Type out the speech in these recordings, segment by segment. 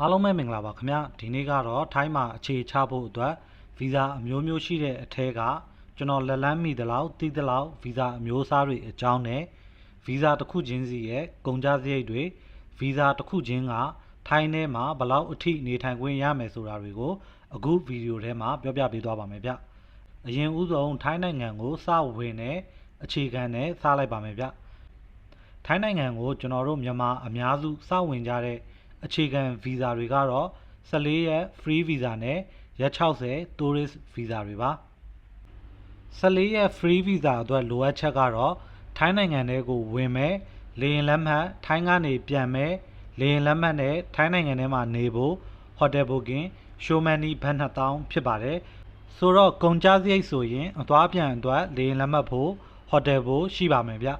အားလုံးပဲမင်္ဂလာပါခင်ဗျဒီနေ့ကတော့ထိုင်းမှာအခြေချဖို့အတွက်ဗီဇာအမျိုးမျိုးရှိတဲ့အထက်ကကျွန်တော်လက်လန်းမိသလောက်တိသလောက်ဗီဇာအမျိုးအစားတွေအကြောင်းနဲ့ဗီဇာတစ်ခုချင်းစီရဲ့ကုန်ကျစရိတ်တွေဗီဇာတစ်ခုချင်းကထိုင်းထဲမှာဘယ်လောက်အထိနေထိုင်ခွင့်ရမယ်ဆိုတာတွေကိုအခုဗီဒီယိုထဲမှာပြောပြပေးသွားပါမယ်ဗျအရင်ဦးဆုံးထိုင်းနိုင်ငံကိုစဝင်တဲ့အခြေခံနဲ့စားလိုက်ပါမယ်ဗျထိုင်းနိုင်ငံကိုကျွန်တော်တို့မြန်မာအများစုစဝင်ကြတဲ့ အခြေခံဗီဇာတွေကတော့14ရက် free visa နဲ့ရက်60 tourist visa တွေပါ14ရက် free visa အတွက်လိုအပ်ချက်ကတော့ထိုင်းနိုင်ငံထဲကိုဝင်မယ်လေယာဉ်လက်မှတ်ထိုင်းကနေပြန်မယ်လေယာဉ်လက်မှတ်နဲ့ထိုင်းနိုင်ငံထဲမှာနေဖို့ hotel booking show money ဘတ်2000ဖြစ်ပါတယ်ဆိုတော့ကုန်ကျစရိတ်ဆိုရင်အသွားပြန်အတွက်လေယာဉ်လက်မှတ်ဖို့ hotel ဖို့ရှိပါမယ်ဗျ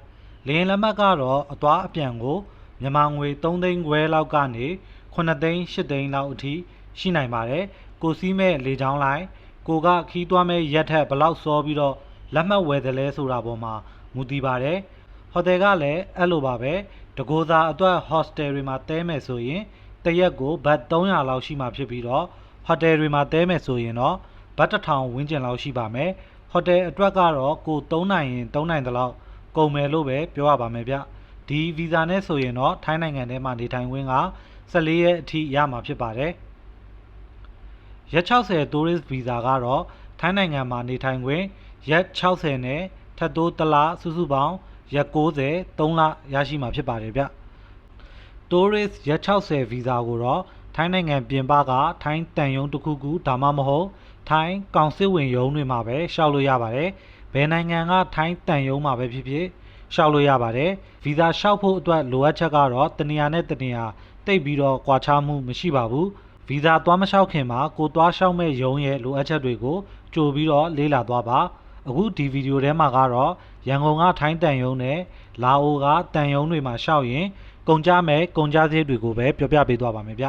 လေယာဉ်လက်မှတ်ကတော့အသွားအပြန်ကို မြန်မာငွေ3သိန်းခွဲလောက်ကနေ9သိန်း8သိန်းလောက်အထိရှိနိုင်ပါတယ်ကိုစီးမဲ့လေချောင်းလိုက်ကိုကခီးသွွားမဲ့ရက်ထက်ဘလောက်စောပြီးတော့လက်မှတ်ဝယ်တယ်လဲဆိုတာပေါ်မှာမူတည်ပါတယ်ဟိုတယ်ကလည်းအဲ့လိုပါပဲတကိုးသားအတွက်ဟော့စတယ်တွေမှာတဲမယ်ဆိုရင်တရက်ကိုဘတ်300လောက်ရှိမှဖြစ်ပြီးတော့ဟိုတယ်တွေမှာတဲမယ်ဆိုရင်တော့ဘတ်1000ဝန်းကျင်လောက်ရှိပါမယ်ဟိုတယ်အတွက်ကတော့ကို3နိုင်ရင်3နိုင်တဲ့လောက်ကုန်မယ်လို့ပဲပြောရပါမယ်ဗျ ဒီဗီဇာနဲ့ဆိုရင်တော့ထိုင်းနိုင်ငံထဲမှာနေထိုင်ခွင့်က14ရက်အထိရမှာဖြစ်ပါတယ်ရက်60 tourist visa ကတော့ထိုင်းနိုင်ငံမှာနေထိုင်ခွင့်ရက်60နဲ့ထပ်တိုးတစ်လစုစုပေါင်းရက်90 3လရရှိမှာဖြစ်ပါတယ်ဗျ tourist ရက်60 visa ကိုတော့ထိုင်းနိုင်ငံပြင်ပကထိုင်းတန်ယုံတစ်ခုခုဒါမှမဟုတ်ထိုင်းကောင်စစ်ဝင်ရုံးတွေမှာပဲရှောက်လို့ရပါတယ်ဘယ်နိုင်ငံကထိုင်းတန်ယုံမှာပဲဖြစ်ဖြစ် ရှောက်လို့ရပါတယ်ဗီဇာလျှောက်ဖို့အတွက်လိုအပ်ချက်ကတော့တနေရာနဲ့တနေရာတိတ်ပြီးတော့ကွာခြားမှုမရှိပါဘူးဗီဇာသွားမလျှောက်ခင်မှာကိုသွားလျှောက်မဲ့ရုံးရဲ့လိုအပ်ချက်တွေကိုကြိုပြီးတော့လေ့လာသွားပါအခုဒီဗီဒီယိုထဲမှာကတော့ရန်ကုန်ကထိုင်းတန်ယုံနဲ့လာအိုကတန်ယုံတွေမှာရှောက်ရင်ကုန်ကြမဲ့ကုန်ကြစရိတ်တွေကိုပဲပြောပြပေးသွားပါမယ်ဗျ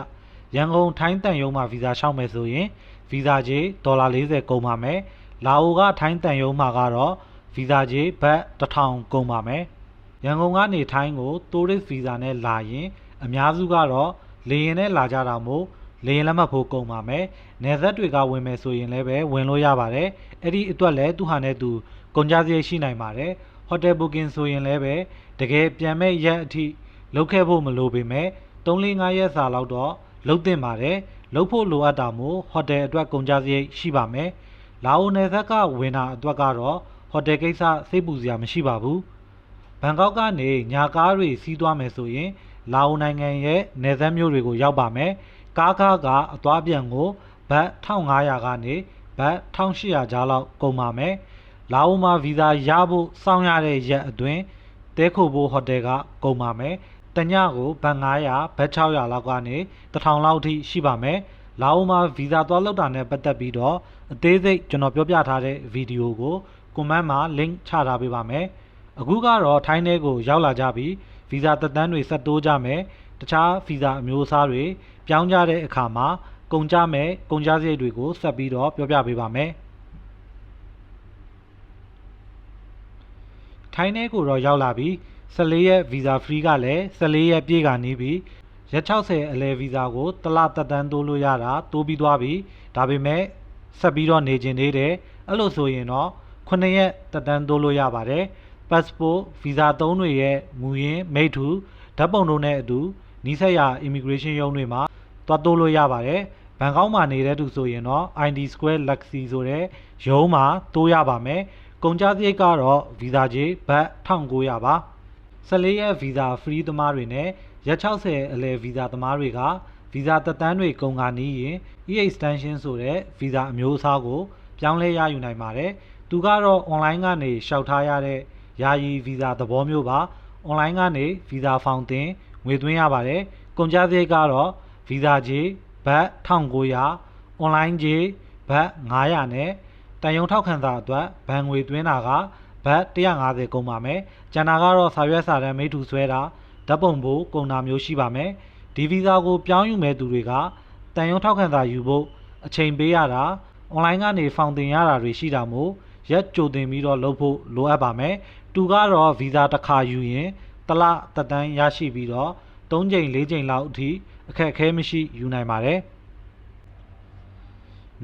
ရန်ကုန်ထိုင်းတန်ယုံမှာဗီဇာလျှောက်မယ်ဆိုရင်ဗီဇာကြေးဒေါ်လာ40ကုန်ပါမယ်လာအိုကထိုင်းတန်ယုံမှာကတော့ ဗီဇာကြေးဘတ်1000ကုန်ပါမယ်ရန်ကုန်ကနေထိုင်းကို tourist visa နဲ့လာရင် အများစုကတော့လေယာဉ်နဲ့လာကြတာမို့လေယာဉ်လက်မှတ်ဖို့ကုန်ပါမယ်။နယ်စပ်တွေကဝင်မယ်ဆိုရင်လည်းပဲဝင်လို့ရပါတယ်။အဲ့ဒီအတွက်လည်းသူဟာနဲ့သူကုန်ကြစရိတ်ရှိနိုင်ပါတယ်။ hotel booking ဆိုရင်လည်းပဲတကယ်ပြန်မဲ့ရက်အထိလုပ်ခဲ့ဖို့မလိုပေမဲ့3-5ရက်စာလောက်တော့လုပ်သင့်ပါတယ်။လုပ်ဖို့လိုအပ်တာမို့ hotel အတွက်ကုန်ကြစရိတ်ရှိပါမယ်။လာအိုနယ်စပ်ကဝင်တာအတွက်ကတော့ hotel ကိစ္စစိတ်ပူစရာမရှိပါဘူး။ဘန်ကောက်ကနေညာကားတွေစီးသွားမယ်ဆိုရင် လာအိုနိုင်ငံရဲ့နယ်စပ်မြို့တွေကိုရောက်ပါမယ်။ကားကားကအသွားပြန်ကိုဘတ်1500ကနေဘတ်1800ကြားလောက်ကုန်ပါမယ်။လာအိုမှာဗီဇာရဖို့စောင့်ရတဲ့ရက်အတွင်းတဲခိုဖို့ဟိုတယ်ကကုန်ပါမယ်။တညကိုဘတ်900ဘတ်600လောက်ကနေ1000လောက်ထိရှိပါမယ်။လာအိုမှာဗီဇာသွားလောက်တာနဲ့ပတ်သက်ပြီးတော့အသေးစိတ်ကျွန်တော်ပြောပြထားတဲ့ဗီဒီယိုကို ကွန်မန့်မှာ link ချထားပေးပါမယ်။အခုကတော့ထိုင်းထဲကိုရောက်လာကြပြီ။ဗီဇာသက်တမ်းတွေဆက်တိုးကြမယ်တခြားဗီဇာအမျိုးအစားတွေပြောင်းကြတဲ့အခါမှာကုန်ကြမယ်ကုန်ကြစရိတ်တွေကိုဆက်ပြီးတော့ပြောပြပေးပါမယ်ထိုင်းထဲကိုတော့ရောက်လာပြီ14ရက်ဗီဇာ free ကလည်း14ရက်ပြည့်ကနေပြီရက်60အလဲဗီဇာကိုတစ်လသက်တမ်းတိုးလို့ရတာတိုးပြီးသွားပြီဒါပေမဲ့ဆက်ပြီးတော့နေကျင်သေးတယ်အဲ့လိုဆိုရင်တော့ 9ရက်သက်တမ်းတိုးလို့ရပါတယ် passport visa သုံးတွေရဲ့မူရင်းမိထူဓာတ်ပုံတို့နဲ့အတူနီးစပ်ရာ immigration ရုံးတွေမှာသွားတိုးလို့ရပါတယ်ဘန်ကောက်မှာနေတဲ့သူဆိုရင်တော့ ID Square Luxy ဆိုတဲ့ရုံးမှာတိုးရပါမယ်ကုန်ကျစရိတ်ကတော့ visa ကြေးဘတ်1900ပါ14ရက် visa free သမားတွေနဲ့ရက်60အလဲ visa သမားတွေက visa သက်တမ်းတွေကုန်ကနီးရင် e-extension ဆိုတဲ့ visa အမျိုးအစားကိုပြောင်းလဲရယူနိုင်ပါတယ် သူကတော့ online ကနေရှောက်ထားရတဲ့ယာယီဗီဇာသဘောမျိုးပါ။ online ကနေဗီဇာဖောင်တင်ငွေသွင်းရပါတယ်။ကုန်ကျစရိတ်ကတော့ဗီဇာကြေးဘတ်1900 online ကြေးဘတ်900နဲ့တန်ယုံထောက်ခံစာအတွက်ဘဏ်ငွေသွင်းတာကဘတ်150ကုန်ပါမယ်။ကျန်တာကတော့စာရွက်စာတမ်းမိထူဆွဲတာဓာတ်ပုံဖို့ကုန်တာမျိုးရှိပါမယ်။ဒီဗီဇာကိုပြောင်းယူမဲ့သူတွေကတန်ယုံထောက်ခံစာယူဖို့အချိန်ပေးရတာ online ကနေဖောင်တင်ရတာတွေရှိတာမို့ ရက်ကြိုတင်ပြီးတော့လုပ်ဖို့လိုအပ်ပါမယ်သူကတော့ဗီဇာတစ်ခါယူရင်တစ်လသက်တမ်းရရှိပြီးတော့၃ချိန်၄ချိန်လောက်အထိအခက်အခဲမရှိယူနိုင်ပါတယ်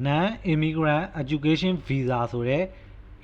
Non Immigrant Education Visa ဆိုတဲ့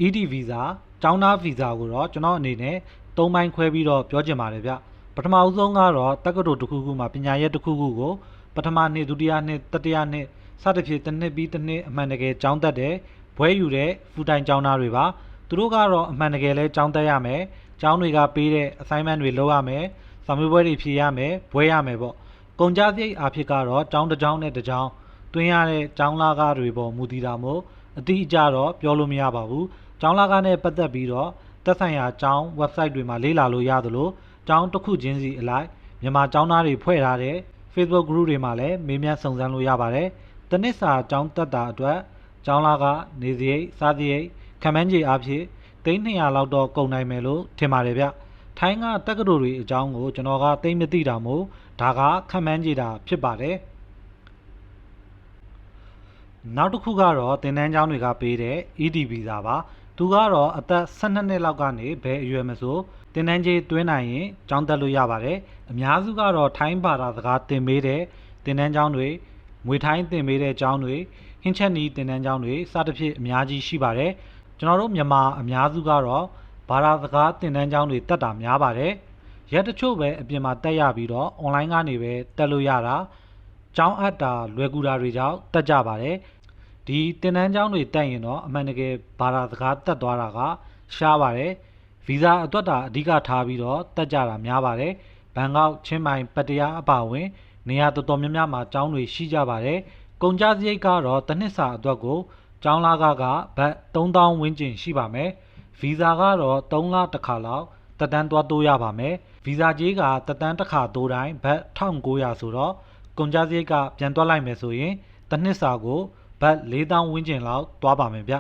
ED Visa ကျောင်းသား Visa ကိုတော့ကျွန်တော်အနေနဲ့၃ပိုင်းခွဲပြီးတော့ပြောချင်ပါတယ်ဗျပထမဦးဆုံးကတော့တက္ကသိုလ်တစ်ခုခုမှာပညာရပ်တစ်ခုခုကိုပထမနှစ်ဒုတိယနှစ်တတိယနှစ်စသဖြင့်တစ်နှစ်ပြီးတစ်နှစ်အမှန်တကယ်ကျောင်းတက်တယ် ဘွဲယူတဲ့ဖူတိုင်ကျောင်းသားတွေပါသူတို့ကတော့အမှန်တကယ်လဲကျောင်းတက်ရမယ်ကျောင်းတွေကပေးတဲ့ assignment တွေလုပ်ရမယ်စာမေးပွဲတွေဖြေရမယ်ဘွဲရမယ်ပေါ့ကုန်ကြစရိတ်အဖြစ်ကတော့ကျောင်းတစ်ကျောင်းနဲ့တစ်ကျောင်းတွင်းရတဲ့ကျောင်းလာကားတွေပေါ်မူတည်တာမို့အတိအကျတော့ပြောလို့မရပါဘူး။ကျောင်းလာကားနဲ့ပတ်သက်ပြီးတော့သက်ဆိုင်ရာကျောင်း website တွေမှာလေ့လာလို့ရသလိုကျောင်းတစ်ခုချင်းစီအလိုက်မြန်မာကျောင်းသားတွေဖွဲ့ထားတဲ့ Facebook group တွေမှာလည်းမေးမြန်းစုံစမ်းလို့ရပါတယ်။တနစ်စာကျောင်းတက်တာအတွက် ကျောင်းလာကနေစရိတ်စားစရိတ်ခံမှန်းခြေအဖြစ်သိန်း200လောက်တော့ကုန်နိုင်မယ်လို့ထင်ပါတယ်ဗျ။ထိုင်းကတက္ကသိုလ်တွေအကြောင်းကိုကျွန်တော်ကသိမသိတာမို့ဒါကခံမှန်းခြေတာဖြစ်ပါတယ်။နောက်တစ်ခုကတော့တင်တန်းကျောင်းတွေကပေးတဲ့ ED visa ပါသူကတော့အသက်12နှစ်လောက်ကနေဘယ်အရွယ်မဆိုတင်တန်းကြီးတွင်းနိုင်ရင်ကျောင်းတက်လို့ရပါတယ်အများစုကတော့ထိုင်းဘာသာစကားသင်ပေးတဲ့တင်တန်းကျောင်းတွေငွေထိုင်းသင်ပေးတဲ့ကျောင်းတွေ ဟင်းချက်နီးတင်တန်းကျောင်းတွေစသဖြင့်အများကြီးရှိပါတယ်ကျွန်တော်တို့မြန်မာအများစုကတော့ဘာသာစကားတင်တန်းကျောင်းတွေတက်တာများပါတယ်ရက်တချို့ပဲအပြင်မှာတက်ရပြီးတော့ online ကနေပဲတက်လို့ရတာကျောင်းအပ်တာလွယ်ကူတာတွေကြောင့်တက်ကြပါတယ်ဒီတင်တန်းကျောင်းတွေတက်ရင်တော့အမှန်တကယ်ဘာသာစကားတက်သွားတာကရှားပါတယ်ဗီဇာအတွက်တာအဓိကထားပြီးတော့တက်ကြတာများပါတယ်ဘန်ကောက်ချင်းမိုင်ပတ္တရားအပါအဝင် နေရာတော်တော်များများမှာကျောင်းတွေရှိကြပါတယ် ကုန်ကြစရိတ်ကတော့တစ်နှစ်စာအတွက်ကိုကျောင်းလာကကဘတ်3000ဝန်းကျင်ရှိပါမယ်ဗီဇာကတော့3လတစ်ခါလောက်တက်တန်းသွားတိုးရပါမယ်ဗီဇာကြေးကတက်တန်းတစ်ခါတိုးတိုင်းဘတ်1900ဆိုတော့ကုန်ကြစရိတ်ကပြန်တွက်လိုက်မယ်ဆိုရင်တစ်နှစ်စာကိုဘတ်4000ဝန်းကျင်လောက်သွားပါမယ်ဗျ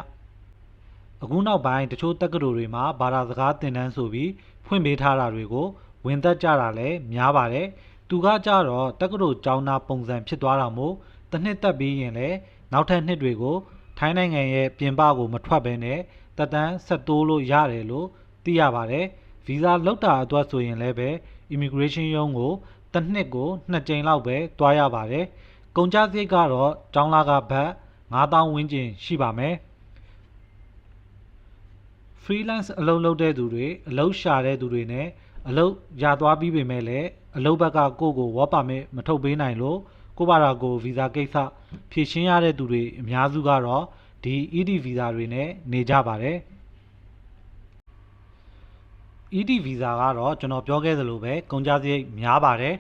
အခုနောက်ပိုင်းတချို့တက္ကသိုလ်တွေမှာဘာသာစကားသင်တန်းဆိုပြီးဖွင့်ပေးထားတာတွေကိုဝင်သက်ကြတာလည်းများပါတယ်သူကကြတော့တက္ကသိုလ်ကျောင်းသားပုံစံဖြစ်သွားတာမို့ တစ်နှစ်တက်ပြီးရင်လည်းနောက်ထပ်နှစ်တွေကိုထိုင်းနိုင်ငံရဲ့ပြင်ပကိုမထွက်ဘဲနဲ့တက်တန်းဆက်တိုးလို့ရတယ်လို့သိရပါတယ်ဗီဇာလောက်တာအတွက်ဆိုရင်လည်းပဲ immigration ရုံးကိုတစ်နှစ်ကိုနှစ်ကြိမ်လောက်ပဲတွားရပါတယ်ကုန်ကြစရိတ်ကတော့ကျောင်းလာကဘတ်9000ဝန်းကျင်ရှိပါမယ် freelance အလုပ်လုပ်တဲ့သူတွေအလုပ်ရှာတဲ့သူတွေနဲ့အလုပ်ရသွားပြီးပေမဲ့လည်းအလုပ်ဘက်ကကိုယ့်ကို work permit မထုတ်ပေးနိုင်လို့ ကိုယ့်ဘာသာကို visa ကိစ္စဖြည့်ရှင်းရတဲ့သူတွေအများစုကတော့ဒီ ED visa တွေနဲ့နေကြပါတယ် ED visa ကတော့ကျွန်တော်ပြောခဲ့သလိုပဲကုန်ကြစရိတ်များပါတယ်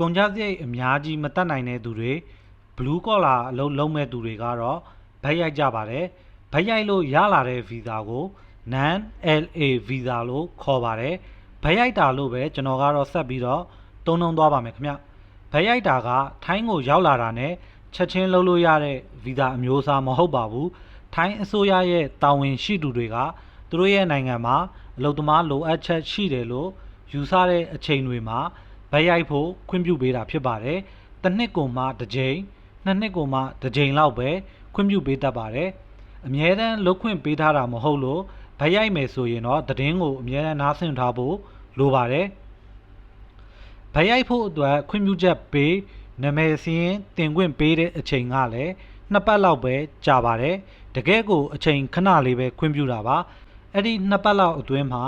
ကုန်ကြစရိတ်အများကြီးမတက်နိုင်တဲ့သူတွေ blue collar အလုပ်လုပ်မဲ့သူတွေကတော့ဗက်ရိုက်ကြပါတယ်ဗက်ရိုက်လို့ရလာတဲ့ visa ကို non LA visa လို့ခေါ်ပါတယ်ဗက်ရိုက်တာလို့ပဲကျွန်တော်ကတော့ဆက်ပြီးတော့တုံးတုံးသွားပါမယ်ခင်ဗျ ဗက်ရိုက်တာကထိုင်းကိုရောက်လာတာနဲ့ချက်ချင်းလုပ်လို့ရတဲ့ visa အမျိုးအစားမဟုတ်ပါဘူးထိုင်းအစိုးရရဲ့တာဝန်ရှိသူတွေကသူတို့ရဲ့နိုင်ငံမှာအလုပ်သမားလိုအပ်ချက်ရှိတယ်လို့ယူဆတဲ့အချိန်တွေမှာဗက်ရိုက်ဖို့ခွင့်ပြုပေးတာဖြစ်ပါတယ်တစ်နှစ်ကိုမှတစ်ကြိမ်နှစ်နှစ်ကိုမှတစ်ကြိမ်လောက်ပဲခွင့်ပြုပေးတတ်ပါတယ်အမြဲတမ်းလုတ်ခွင့်ပေးထားတာမဟုတ်လို့ဗက်ရိုက်မယ်ဆိုရင်တော့သတင်းကိုအမြဲတမ်းနားဆင်ထားဖို့လိုပါတယ် ဗက်ရိုက်ဖို့အတွက်ခွင့်ပြုချက်ပေးနာမည်စရင်းတင်ခွင့်ပေးတဲ့အချိန်ကလည်းနှစ်ပတ်လောက်ပဲကြာပါတယ်တကယ်ကိုအချိန်ခဏလေးပဲခွင့်ပြုတာပါအဲ့ဒီနှစ်ပတ်လောက်အတွင်းမှာ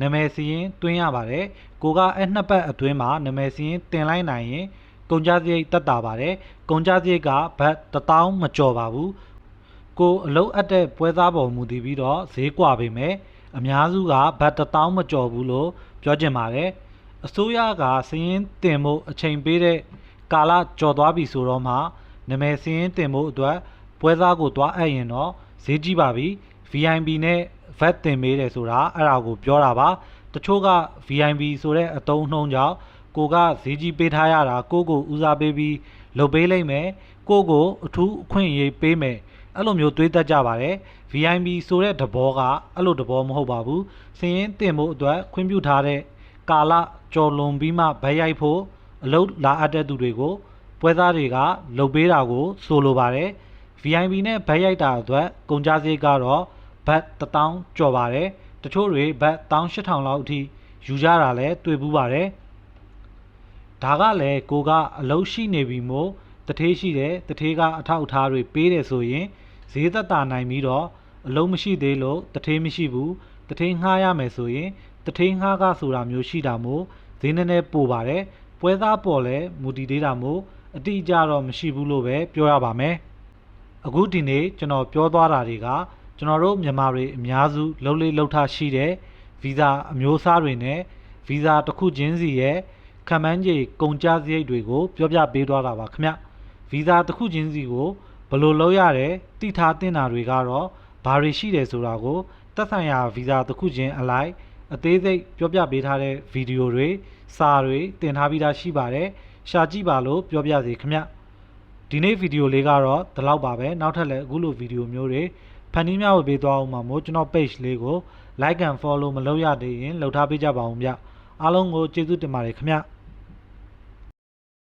နာမည်စရင်းတွင်းရပါတယ်ကိုကအဲ့နှစ်ပတ်အတွင်းမှာနာမည်စရင်းတင်လိုက်နိုင်ရင်ကုန်ကြစရိတ်တက်တာပါတယ်ကုန်ကြစရိတ်ကဘတ်1000မကျော်ပါဘူးကိုအလုတ်အပ်တဲ့ပွဲစားပေါ်မူတည်ပြီးတော့ဈေးကွာပေမဲ့အများစုကဘတ်1000မကျော်ဘူးလို့ပြောချင်ပါတယ် အစိုးရကစည်ရင်တင်ဖို့အချိန်ပေးတဲ့ကာလကျော်သွားပြီဆိုတော့မှနာမည်စည်ရင်တင်ဖို့အတွက်ပွဲစားကိုတွားအပ်ရင်တော့ဈေးကြီးပါပြီ VIP နဲ့ VAT တင်ပေးတယ်ဆိုတာအဲ့ဒါကိုပြောတာပါတချို့က VIP ဆိုတဲ့အတုံးနှုံးကြောင့်ကိုကဈေးကြီးပေးထားရတာကိုကိုဦးစားပေးပြီးလုပ်ပေးလိုက်မယ်ကိုကိုအထူးအခွင့်အရေးပေးမယ်အဲ့လိုမျိုးတွေးတတ်ကြပါတယ် VIP ဆိုတဲ့သဘောကအဲ့လိုသဘောမဟုတ်ပါဘူးစည်ရင်တင်ဖို့အတွက်ခွင့်ပြုထားတဲ့ကာလ ကျော်လွန်ပြီးမှဗက်ရိုက်ဖို့အလုပ်လာအပ်တဲ့သူတွေကိုပွဲသားတွေကလုပ်ပေးတာကို ဆိုလိုပါတယ် VIP နဲ့ဗက်ရိုက်တာအတွက်ကုန်ကြစရိတ်ကတော့ဘတ်1000ကျော်ပါတယ်တချို့တွေဘတ်18000လောက်အထိယူကြတာလည်းတွေ့ဘူးပါတယ်ဒါဒါကလည်းကိုကအလုံးရှိနေပြီမို့တထေးရှိတယ်တထေးကအထောက်အထားတွေပေးတယ်ဆိုရင်ဈေးသက်သာနိုင်ပြီးတော့အလုံးမရှိသေးလို့တထေးမရှိဘူးတထေးငှားရမယ်ဆိုရင်တထေးငှားကဆိုတာမျိုးရှိတာမို့ ဈေးနည်းနည်းပိုပါတယ်ပွဲသားပေါ်လဲမူတည်သေးတာမို့အတိအကျတော့မရှိဘူးလို့ပဲပြောရပါမယ်အခုဒီနေ့ကျွန်တော်ပြောသွားတာတွေကကျွန်တော်တို့မြန်မာတွေအများစုလှုပ်လေလှုပ်ထားရှိတဲ့ဗီဇာအမျိုးအစားတွေနဲ့ဗီဇာတစ်ခုချင်းစီရဲ့ခံမှန်းခြေကုန်ကျစရိတ်တွေကိုပြောပြပေးသွားတာပါခင်ဗျဗီဇာတစ်ခုချင်းစီကိုဘယ်လိုလုပ်ရတယ်တိထားတင်တာတွေကတော့ဘာတွေရှိတယ်ဆိုတာကိုသက်ဆိုင်ရာဗီဇာတစ်ခုချင်းအလိုက် အသေးစိတ်ပြောပြပေးထားတဲ့ဗီဒီယိုတွေစာတွေတင်ထားပြီးသားရှိပါတယ်ရှာကြည့်ပါလို့ပြောပြစီခင်ဗျဒီနေ့ဗီဒီယိုလေးကတော့ဒီလောက်ပါပဲနောက်ထပ်လည်းအခုလိုဗီဒီယိုမျိုးတွေဖန်တီးမျှဝေပေးသွားအောင်မှာမို့ကျွန်တော် page လေးကို like and follow မလုပ်ရသေးရင်လုပ်ထားပေးကြပါဦးဗျအားလုံးကိုကျေးဇူးတင်ပါတယ်ခင်ဗျ